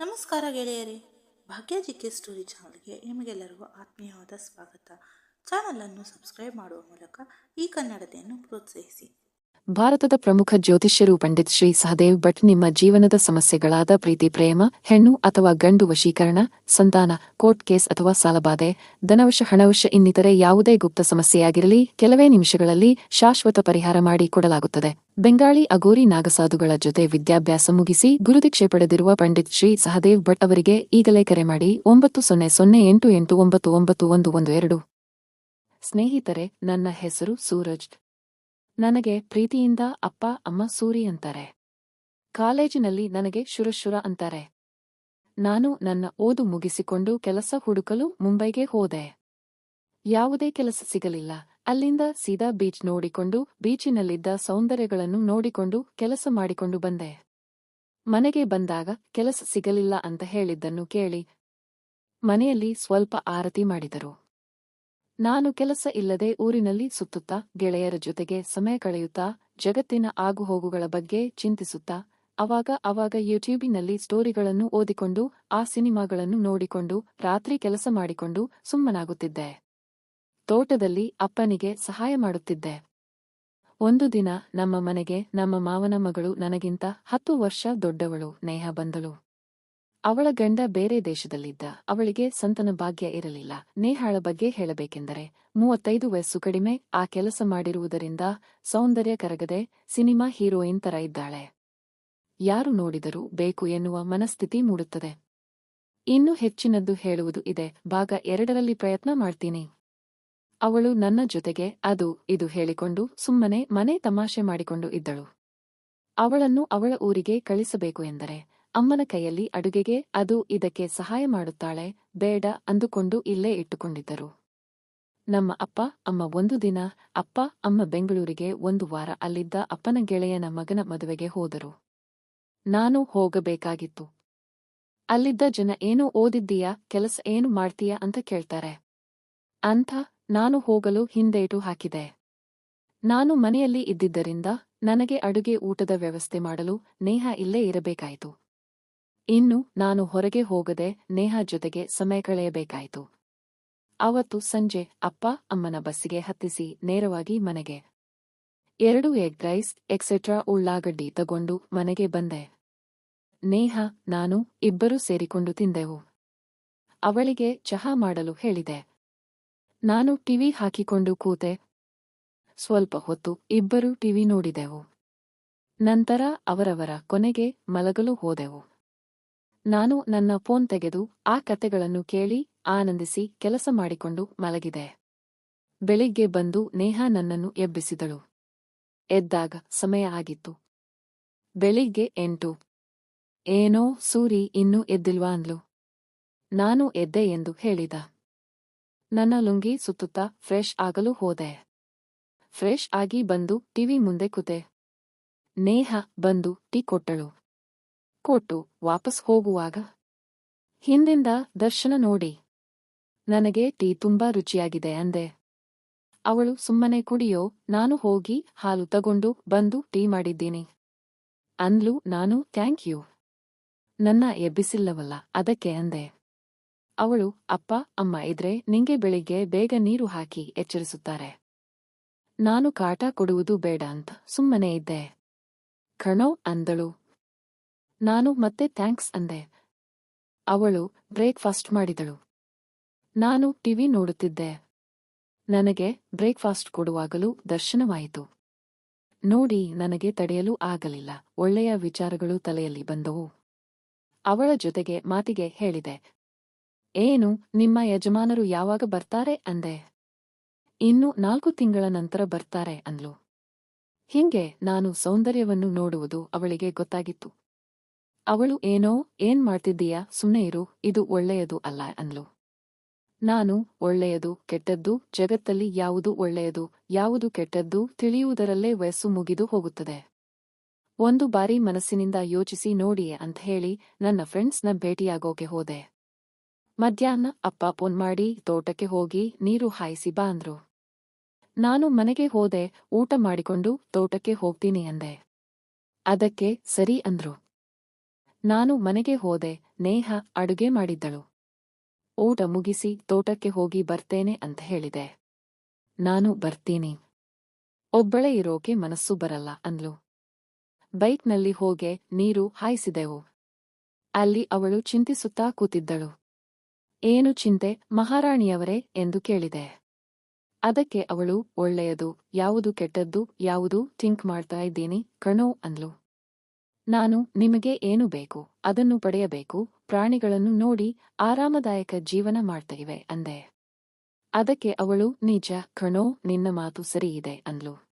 ನಮಸ್ಕಾರ ಗೆಳೆಯರೇ ಭಾಗ್ಯ G K story ಚಾನಲ್ಗೆ ನಿಮಗೆಲ್ಲರಿಗೂ ಆತ್ಮೀಯವಾದ ಸ್ವಾಗತ. ಚಾನಲನ್ನು ಸಬ್ಸ್ಕ್ರೈಬ್ ಮಾಡುವ ಮೂಲಕ ಈ ಕನ್ನಡತೆಯನ್ನು ಪ್ರೋತ್ಸಾಹಿಸಿ. ಭಾರತದ ಪ್ರಮುಖ ಜ್ಯೋತಿಷ್ಯರು ಪಂಡಿತ್ ಶ್ರೀ ಸಹದೇವ್ ಭಟ್ ನಿಮ್ಮ ಜೀವನದ ಸಮಸ್ಯೆಗಳಾದ ಪ್ರೀತಿ, ಪ್ರೇಮ, ಹೆಣ್ಣು ಅಥವಾ ಗಂಡು ವಶೀಕರಣ, ಸಂತಾನ, ಕೋರ್ಟ್ ಕೇಸ್ ಅಥವಾ ಸಾಲಬಾಧೆ, ಧನವಶ, ಹಣವಶ ಇನ್ನಿತರೆ ಯಾವುದೇ ಗುಪ್ತ ಸಮಸ್ಯೆಯಾಗಿರಲಿ, ಕೆಲವೇ ನಿಮಿಷಗಳಲ್ಲಿ ಶಾಶ್ವತ ಪರಿಹಾರ ಮಾಡಿ ಕೊಡಲಾಗುತ್ತದೆ. ಬೆಂಗಾಳಿ ಅಗೋರಿ ನಾಗಸಾಧುಗಳ ಜೊತೆ ವಿದ್ಯಾಭ್ಯಾಸ ಮುಗಿಸಿ ಗುರುದೀಕ್ಷೆ ಪಡೆದಿರುವ ಪಂಡಿತ್ ಶ್ರೀ ಸಹದೇವ್ ಭಟ್ ಅವರಿಗೆ ಈಗಲೇ ಕರೆ ಮಾಡಿ ಒಂಬತ್ತು ಸೊನ್ನೆ ಸೊನ್ನೆ ಎಂಟು ಎಂಟು ಒಂಬತ್ತು ಒಂಬತ್ತು ಒಂದು ಒಂದು ಎರಡು. ಸ್ನೇಹಿತರೆ, ನನ್ನ ಹೆಸರು ಸೂರಜ್. ನನಗೆ ಪ್ರೀತಿಯಿಂದ ಅಪ್ಪ, ಅಮ್ಮ ಸೂರಿ ಅಂತಾರೆ. ಕಾಲೇಜಿನಲ್ಲಿ ನನಗೆ ಶುರಶುರ ಅಂತಾರೆ. ನಾನು ನನ್ನ ಓದು ಮುಗಿಸಿಕೊಂಡು ಕೆಲಸ ಹುಡುಕಲು ಮುಂಬೈಗೆ ಹೋದೆ. ಯಾವುದೇ ಕೆಲಸ ಸಿಗಲಿಲ್ಲ. ಅಲ್ಲಿಂದ ಸೀದಾ ಬೀಚ್ ನೋಡಿಕೊಂಡು ಬೀಚಿನಲ್ಲಿದ್ದ ಸೌಂದರ್ಯಗಳನ್ನು ನೋಡಿಕೊಂಡು ಕೆಲಸ ಮಾಡಿಕೊಂಡು ಬಂದೆ. ಮನೆಗೆ ಬಂದಾಗ ಕೆಲಸ ಸಿಗಲಿಲ್ಲ ಅಂತ ಹೇಳಿದ್ದನ್ನು ಕೇಳಿ ಮನೆಯಲ್ಲಿ ಸ್ವಲ್ಪ ಆರತಿ ಮಾಡಿದರು. ನಾನು ಕೆಲಸ ಇಲ್ಲದೆ ಊರಿನಲ್ಲಿ ಸುತ್ತುತ್ತಾ ಗೆಳೆಯರ ಜೊತೆಗೆ ಸಮಯ ಕಳೆಯುತ್ತಾ ಜಗತ್ತಿನ ಆಗುಹೋಗುಗಳ ಬಗ್ಗೆ ಚಿಂತಿಸುತ್ತಾ ಅವಾಗ ಅವಾಗ ಯೂಟ್ಯೂಬಿನಲ್ಲಿ ಸ್ಟೋರಿಗಳನ್ನು ಓದಿಕೊಂಡು ಆ ಸಿನಿಮಾಗಳನ್ನು ನೋಡಿಕೊಂಡು ರಾತ್ರಿ ಕೆಲಸ ಮಾಡಿಕೊಂಡು ಸುಮ್ಮನಾಗುತ್ತಿದ್ದೆ. ತೋಟದಲ್ಲಿ ಅಪ್ಪನಿಗೆ ಸಹಾಯ ಮಾಡುತ್ತಿದ್ದೆ. ಒಂದು ದಿನ ನಮ್ಮ ಮನೆಗೆ ನಮ್ಮ ಮಾವನ ಮಗಳು ನನಗಿಂತ ಹತ್ತು ವರ್ಷ ದೊಡ್ಡವಳು, ನೇಹ ಬಂದಳು. ಅವಳ ಗಂಡ ಬೇರೆ ದೇಶದಲ್ಲಿದ್ದ, ಅವಳಿಗೆ ಸಂತನ ಭಾಗ್ಯ ಇರಲಿಲ್ಲ. ನೇಹಾಳ ಬಗ್ಗೆ ಹೇಳಬೇಕೆಂದರೆ, ಮೂವತ್ತೈದು ವಯಸ್ಸು ಕಡಿಮೆ, ಆ ಕೆಲಸ ಮಾಡಿರುವುದರಿಂದ ಸೌಂದರ್ಯ ಕರಗದೆ ಸಿನಿಮಾ ಹೀರೋಯಿನ್ ತರ ಇದ್ದಾಳೆ. ಯಾರು ನೋಡಿದರೂ ಬೇಕು ಎನ್ನುವ ಮನಸ್ಥಿತಿ ಮೂಡುತ್ತದೆ. ಇನ್ನೂ ಹೆಚ್ಚಿನದ್ದು ಹೇಳುವುದು ಇದೆ. ಭಾಗ ಎರಡರಲ್ಲಿ ಪ್ರಯತ್ನ ಮಾಡ್ತೀನಿ. ಅವಳು ನನ್ನ ಜೊತೆಗೆ ಅದು ಇದು ಹೇಳಿಕೊಂಡು ಸುಮ್ಮನೆ ಮನೆ ತಮಾಷೆ ಮಾಡಿಕೊಂಡು ಇದ್ದಳು. ಅವಳನ್ನು ಅವಳ ಊರಿಗೆ ಕಳಿಸಬೇಕು ಎಂದರೆ ಅಮ್ಮನ ಕೈಯಲ್ಲಿ ಅಡುಗೆಗೆ ಅದು ಇದಕ್ಕೆ ಸಹಾಯ ಮಾಡುತ್ತಾಳೆ ಬೇಡ ಅಂದುಕೊಂಡು ಇಲ್ಲೇ ಇಟ್ಟುಕೊಂಡಿದ್ದರು. ನಮ್ಮ ಅಪ್ಪ, ಅಮ್ಮ ಒಂದು ದಿನ, ಅಪ್ಪ, ಅಮ್ಮ ಬೆಂಗಳೂರಿಗೆ ಒಂದು ವಾರ ಅಲ್ಲಿದ್ದ ಅಪ್ಪನ ಗೆಳೆಯನ ಮಗನ ಮದುವೆಗೆ ಹೋದರು. ನಾನು ಹೋಗಬೇಕಾಗಿತ್ತು. ಅಲ್ಲಿದ್ದ ಜನ, ಏನು ಓದಿದ್ದೀಯಾ? ಕೆಲಸ ಏನು ಮಾಡ್ತೀಯಾ? ಅಂತ ಕೇಳ್ತಾರೆ. ಅಂಥ ನಾನು ಹೋಗಲು ಹಿಂದೇಟು ಹಾಕಿದೆ. ನಾನು ಮನೆಯಲ್ಲಿ ಇದ್ದಿದ್ದರಿಂದ ನನಗೆ ಅಡುಗೆ ಊಟದ ವ್ಯವಸ್ಥೆ ಮಾಡಲು ನೇಹ ಇಲ್ಲೇ ಇರಬೇಕಾಯಿತು. ಇನ್ನು ನಾನು ಹೊರಗೆ ಹೋಗದೆ ನೇಹ ಜೊತೆಗೆ ಸಮಯ ಕಳೆಯಬೇಕಾಯಿತು. ಅವತ್ತು ಸಂಜೆ ಅಪ್ಪ ಅಮ್ಮನ ಬಸ್ಸಿಗೆ ಹತ್ತಿಸಿ ನೇರವಾಗಿ ಮನೆಗೆ. ಎರಡು ಎಗ್ ರೈಸ್ ಎಕ್ಸೆಟ್ರಾ ಉಳ್ಳಾಗಡ್ಡಿ ತಗೊಂಡು ಮನೆಗೆ ಬಂದೆ. ನೇಹ, ನಾನು ಇಬ್ಬರೂ ಸೇರಿಕೊಂಡು ತಿಂದೆವು. ಅವಳಿಗೆ ಚಹಾ ಮಾಡಲು ಹೇಳಿದೆ. ನಾನು ಟಿವಿ ಹಾಕಿಕೊಂಡು ಕೂತೆ. ಸ್ವಲ್ಪ ಹೊತ್ತು ಇಬ್ಬರು ಟಿವಿ ನೋಡಿದೆವು. ನಂತರ ಅವರವರ ಕೊನೆಗೆ ಮಲಗಲು ಹೋದೆವು. ನಾನು ನನ್ನ ಫೋನ್ ತೆಗೆದು ಆ ಕತೆಗಳನ್ನು ಕೇಳಿ ಆನಂದಿಸಿ ಕೆಲಸ ಮಾಡಿಕೊಂಡು ಮಲಗಿದೆ. ಬೆಳಿಗ್ಗೆ ಬಂದು ನೇಹ ನನ್ನನ್ನು ಎಬ್ಬಿಸಿದಳು. ಎದ್ದಾಗ ಸಮಯ ಆಗಿತ್ತು. ಬೆಳಿಗ್ಗೆ ಎಂಟು. ಏನೋ ಸೂರಿ ಇನ್ನೂ ಎದ್ದಿಲ್ವಾ ಅಂದ್ಲು. ನಾನು ಎದ್ದೆ ಎಂದು ಹೇಳಿದ. ನನ್ನ ಲುಂಗಿ ಸುತ್ತುತ್ತಾ ಫ್ರೆಶ್ ಆಗಲು ಹೋದೆ. ಫ್ರೆಶ್ ಆಗಿ ಬಂದು ಟಿವಿ ಮುಂದೆ ಕೂತೆ. ನೇಹ ಬಂದು ಟೀ ಕೊಟ್ಟಳು. ಕೊಟ್ಟು ವಾಪಸ್ ಹೋಗುವಾಗ, ಹಿಂದಿಂದ ದರ್ಶನ ನೋಡಿ. ನನಗೆ ಟೀ ತುಂಬಾ ರುಚಿಯಾಗಿದೆ ಅಂದೆ. ಅವಳು, ಸುಮ್ಮನೆ ಕುಡಿಯೋ, ನಾನು ಹೋಗಿ ಹಾಲು ತಗೊಂಡು ಬಂದು ಟೀ ಮಾಡಿದ್ದೀನಿ. ಅಂದ್ಲು, ನಾನು ಥ್ಯಾಂಕ್ ಯು. ನನ್ನ ಎಬ್ಬಿಸಿಲ್ಲವಲ್ಲ, ಅದಕ್ಕೆ ಅಂದೆ. ಅವಳು, ಅಪ್ಪ, ಅಮ್ಮ ಇದ್ರೆ ನಿಂಗೆ ಬೆಳಿಗ್ಗೆ ಬೇಗ ನೀರು ಹಾಕಿ ಎಚ್ಚರಿಸುತ್ತಾರೆ. ನಾನು ಕಾಟ ಕೊಡುವುದು ಬೇಡ ಅಂತ ಸುಮ್ಮನೆ ಇದ್ದೆ. ಕಣೋ, ಅಂದಳು. ನಾನು ಮತ್ತೆ ಥ್ಯಾಂಕ್ಸ್ ಅಂದೆ. ಅವಳು ಬ್ರೇಕ್ಫಾಸ್ಟ್ ಮಾಡಿದಳು. ನಾನು ಟಿವಿ ನೋಡುತ್ತಿದ್ದೆ. ನನಗೆ ಬ್ರೇಕ್ಫಾಸ್ಟ್ ಕೊಡುವಾಗಲೂ ದರ್ಶನವಾಯಿತು. ನೋಡಿ, ನನಗೆ ತಡೆಯಲು ಆಗಲಿಲ್ಲ. ಒಳ್ಳೆಯ ವಿಚಾರಗಳು ತಲೆಯಲ್ಲಿ ಬಂದವು. ಅವಳ ಜೊತೆಗೆ ಮಾತಿಗೆ ಹೇಳಿದೆ. ಏನು ನಿಮ್ಮ ಯಜಮಾನರು ಯಾವಾಗ ಬರ್ತಾರೆ ಅಂದೆ. ಇನ್ನು ನಾಲ್ಕು ತಿಂಗಳ ನಂತರ ಬರ್ತಾರೆ ಅಂದ್ಲು. ಹಿಂಗೆ ನಾನು ಸೌಂದರ್ಯವನ್ನು ನೋಡುವುದು ಅವಳಿಗೆ ಗೊತ್ತಾಗಿತ್ತು. ಅವಳು, ಏನೋ, ಏನ್ ಮಾಡ್ತಿದ್ದೀಯಾ? ಸುಮ್ಮನೆ ಇರು, ಇದು ಒಳ್ಳೆಯದು ಅಲ್ಲ ಅಂದ್ಲು. ನಾನು, ಒಳ್ಳೆಯದು, ಕೆಟ್ಟದ್ದು, ಜಗತ್ತಲ್ಲಿ ಯಾವುದು ಒಳ್ಳೆಯದು, ಯಾವುದು ಕೆಟ್ಟದ್ದು ತಿಳಿಯುವುದರಲ್ಲೇ ವಯಸ್ಸು ಮುಗಿದು ಹೋಗುತ್ತದೆ. ಒಂದು ಬಾರಿ ಮನಸ್ಸಿನಿಂದ ಯೋಚಿಸಿ ನೋಡಿಯೇ ಅಂತ ಹೇಳಿ ನನ್ನ ಫ್ರೆಂಡ್ಸ್ನ ಭೇಟಿಯಾಗೋಕೆ ಹೋದೆ. ಮಧ್ಯಾಹ್ನ ಅಪ್ಪ ಫೋನ್ ಮಾಡಿ ತೋಟಕ್ಕೆ ಹೋಗಿ ನೀರು ಹಾಯಿಸಿ ಬಾ ಅಂದ್ರು ನಾನು ಮನೆಗೆ ಹೋದೆ, ಊಟ ಮಾಡಿಕೊಂಡು ತೋಟಕ್ಕೆ ಹೋಗ್ತೀನಿ ಅಂದೆ. ಅದಕ್ಕೆ ಸರಿ ಅಂದ್ರು. ನಾನು ಮನೆಗೆ ಹೋದೆ, ನೇಹ ಅಡುಗೆ ಮಾಡಿದ್ದಳು. ಊಟ ಮುಗಿಸಿ ತೋಟಕ್ಕೆ ಹೋಗಿ ಬರ್ತೇನೆ ಅಂತ ಹೇಳಿದೆ. ನಾನು ಬರ್ತೀನಿ. ಒಬ್ಬಳೇ ಇರೋಕೆ ಮನಸ್ಸು ಬರಲ್ಲ ಅಂದ್ಲು. ಬೈಕ್ನಲ್ಲಿ ಹೋಗೆ ನೀರು ಹಾಯಿಸಿದೆವು. ಅಲ್ಲಿ ಅವಳು ಚಿಂತಿಸುತ್ತಾ ಕೂತಿದ್ದಳು. ಏನು ಚಿಂತೆ ಮಹಾರಾಣಿಯವರೇ ಎಂದು ಕೇಳಿದೆ. ಅದಕ್ಕೆ ಅವಳು, ಒಳ್ಳೆಯದು, ಯಾವುದು ಕೆಟ್ಟದ್ದು, ಯಾವುದು ಥಿಂಕ್ ಮಾಡ್ತಾ ಇದ್ದೀನಿ, ಕಣೋ ಅಂದ್ಲು. ನಾನು ನಿಮಗೆ ಏನು ಬೇಕು, ಅದನ್ನು ಪಡೆಯಬೇಕು, ಪ್ರಾಣಿಗಳನ್ನು ನೋಡಿ ಆರಾಮದಾಯಕ ಜೀವನ ಮಾಡ್ತೇವೆ ಅಂದೆ. ಅದಕ್ಕೆ ಅವಳು, ನಿಜ, ಕಣೋ, ನಿನ್ನ ಮಾತು ಸರಿಯಿದೆ ಅಂದ್ಲು.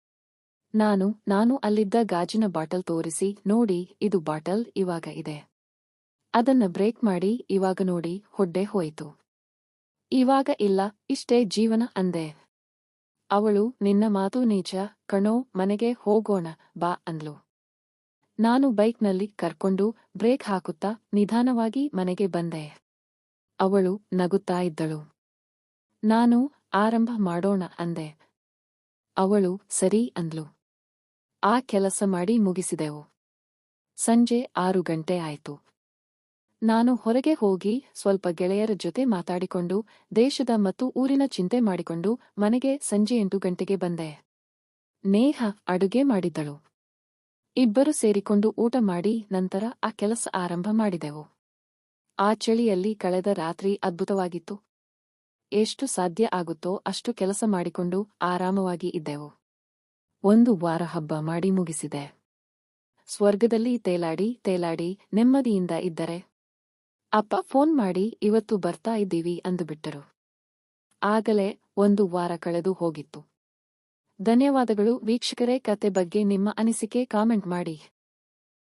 ನಾನು ನಾನು ಅಲ್ಲಿದ್ದ ಗಾಜಿನ ಬಾಟಲ್ ತೋರಿಸಿ, ನೋಡಿ, ಇದು ಬಾಟಲ್ ಇವಾಗ ಇದೆ. ಅದನ್ನ ಬ್ರೇಕ್ ಮಾಡಿ, ಇವಾಗ ನೋಡಿ, ಹೊಡ್ಡೆ ಹೋಯಿತು. ಇವಾಗ ಇಲ್ಲ, ಇಷ್ಟೇ ಜೀವನ ಅಂದೆ. ಅವಳು, ನಿನ್ನ ಮಾತು ನೀಚ, ಕಣೋ, ಮನೆಗೆ ಹೋಗೋಣ, ಬಾ ಅಂದ್ಲು. ನಾನು ಬೈಕ್ನಲ್ಲಿ ಕರ್ಕೊಂಡು ಬ್ರೇಕ್ ಹಾಕುತ್ತಾ ನಿಧಾನವಾಗಿ ಮನೆಗೆ ಬಂದೆ. ಅವಳು ನಗುತ್ತಾ ಇದ್ದಳು. ನಾನು, ಆರಂಭ ಮಾಡೋಣ ಅಂದೆ. ಅವಳು, ಸರಿ ಅಂದ್ಲು. ಆ ಕೆಲಸ ಮಾಡಿ ಮುಗಿಸಿದೆವು. ಸಂಜೆ ಆರು ಗಂಟೆ ಆಯ್ತು. ನಾನು ಹೊರಗೆ ಹೋಗಿ ಸ್ವಲ್ಪ ಗೆಳೆಯರ ಜೊತೆ ಮಾತಾಡಿಕೊಂಡು, ದೇಶದ ಮತ್ತು ಊರಿನ ಚಿಂತೆ ಮಾಡಿಕೊಂಡು ಮನೆಗೆ ಸಂಜೆ ಎಂಟು ಗಂಟೆಗೆ ಬಂದೆ. ನೇಹ ಅಡುಗೆ ಮಾಡಿದ್ದಳು. ಇಬ್ಬರು ಸೇರಿಕೊಂಡು ಊಟ ಮಾಡಿ ನಂತರ ಆ ಕೆಲಸ ಆರಂಭ ಮಾಡಿದೆವು. ಆ ಚಳಿಯಲ್ಲಿ ಕಳೆದ ರಾತ್ರಿ ಅದ್ಭುತವಾಗಿತ್ತು. ಎಷ್ಟು ಸಾಧ್ಯ ಆಗುತ್ತೋ ಅಷ್ಟು ಕೆಲಸ ಮಾಡಿಕೊಂಡು ಆರಾಮವಾಗಿ ಇದ್ದೆವು. ಒಂದು ವಾರ ಹಬ್ಬ ಮಾಡಿ ಮುಗಿಸಿದೆ. ಸ್ವರ್ಗದಲ್ಲಿ ತೇಲಾಡಿ ತೇಲಾಡಿ, ನೆಮ್ಮದಿಯಿಂದ ಇದ್ದರೆ ಅಪ್ಪ ಫೋನ್ ಮಾಡಿ, ಇವತ್ತು ಬರ್ತಾ ಇದ್ದೀವಿ ಅಂದುಬಿಟ್ಟರು. ಆಗಲೇ ಒಂದು ವಾರ ಕಳೆದು ಹೋಗಿತ್ತು. ಧನ್ಯವಾದಗಳು ವೀಕ್ಷಕರೇ, ಕತೆ ಬಗ್ಗೆ ನಿಮ್ಮ ಅನಿಸಿಕೆ ಕಾಮೆಂಟ್ ಮಾಡಿ.